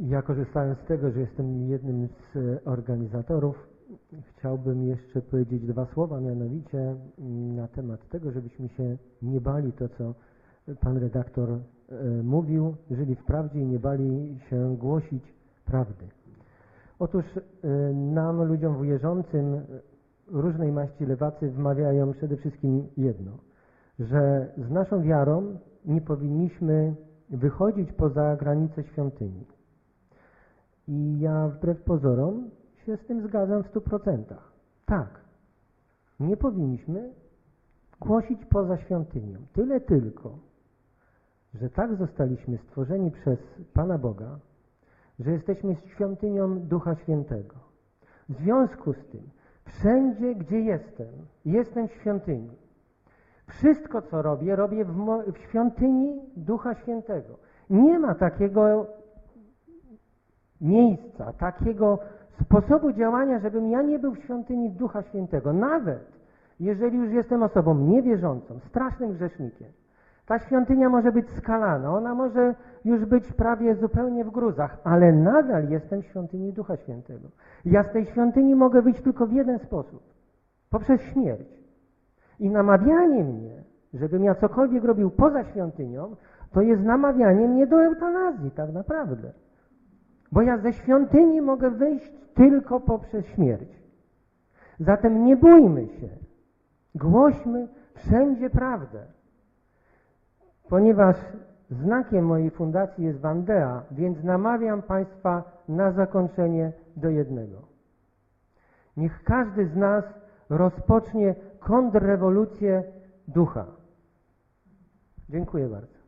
Ja korzystając z tego, że jestem jednym z e, organizatorów, chciałbym jeszcze powiedzieć dwa słowa, mianowicie mm, na temat tego, żebyśmy się nie bali to, co pan redaktor e, mówił, żyli w prawdzie i nie bali się głosić prawdy. Otóż e, nam, ludziom wierzącym, e, różnej maści lewacy wmawiają przede wszystkim jedno, że z naszą wiarą nie powinniśmy wychodzić poza granice świątyni. I ja wbrew pozorom się z tym zgadzam w stu procentach. Tak, nie powinniśmy głosić poza świątynią. Tyle tylko, że tak zostaliśmy stworzeni przez Pana Boga, że jesteśmy świątynią Ducha Świętego. W związku z tym, wszędzie, gdzie jestem, jestem w świątyni. Wszystko, co robię, robię w, w świątyni Ducha Świętego. Nie ma takiego miejsca, takiego sposobu działania, żebym ja nie był w świątyni Ducha Świętego. Nawet jeżeli już jestem osobą niewierzącą, strasznym grzesznikiem, ta świątynia może być skalana, ona może już być prawie zupełnie w gruzach, ale nadal jestem w świątyni Ducha Świętego. Ja z tej świątyni mogę wyjść tylko w jeden sposób, poprzez śmierć. I namawianie mnie, żebym ja cokolwiek robił poza świątynią, to jest namawianie mnie do eutanazji tak naprawdę. Bo ja ze świątyni mogę wyjść tylko poprzez śmierć. Zatem nie bójmy się. Głośmy wszędzie prawdę. Ponieważ znakiem mojej fundacji jest Wandea, więc namawiam Państwa na zakończenie do jednego. Niech każdy z nas rozpocznie kontrrewolucję ducha. Dziękuję bardzo.